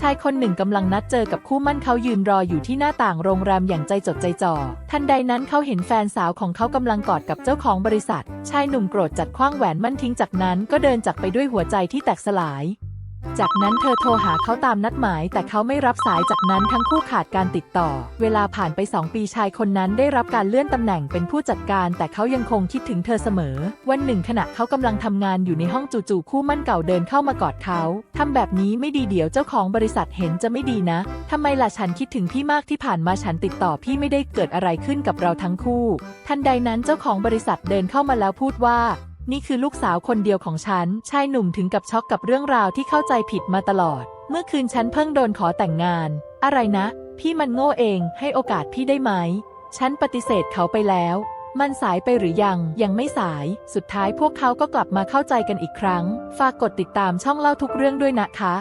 ชายคนหนึ่งกำลังนัดเจอกับคู่มั่นเขายืนรออยู่ที่หน้าต่างโรงแรมอย่างใจจดใจจ่อ ทันใดนั้นเขาเห็นแฟนสาวของเขากำลังกอดกับเจ้าของบริษัท ชายหนุ่มโกรธจัดคว้างแหวนมั่นทิ้งจากนั้นก็เดินจากไปด้วยหัวใจที่แตกสลาย จากนั้นเธอโทรหาเขาตามนัดหมาย แต่เขาไม่รับสายจากนั้นทั้งคู่ขาดการติดต่อ เวลาผ่านไป 2 ปีชายคนนั้นได้รับการเลื่อนตำแหน่งเป็นผู้จัดการ แต่เขายังคงคิดถึงเธอเสมอ วันหนึ่งขณะเขากำลังทำงานอยู่ในห้องจู่ๆคู่มั่นเก่าเดินเข้ามากอดเขาทำแบบนี้ไม่ดีเดี๋ยวเจ้าของบริษัทเห็นจะไม่ดีนะทำไมล่ะฉันคิดถึงพี่มากที่ผ่านมาฉันติดต่อพี่ไม่ได้เกิดอะไรขึ้นกับเราทั้งคู่ ทันใดนั้นเจ้าของบริษัทเดินเข้ามาแล้วพูดว่า นี่คือลูกสาวคนเดียวของฉัน ชายหนุ่มถึงกับช็อกกับเรื่องราวที่เข้าใจผิดมาตลอด เมื่อคืนฉันเพิ่งโดนขอแต่งงาน อะไรนะ พี่มันโง่เอง ให้โอกาสพี่ได้ไหม ฉันปฏิเสธเขาไปแล้ว มันสายไปหรือยัง ยังไม่สาย สุดท้ายพวกเขาก็กลับมาเข้าใจกันอีกครั้ง ฝากกดติดตามช่องเล่าทุกเรื่องด้วยนะคะ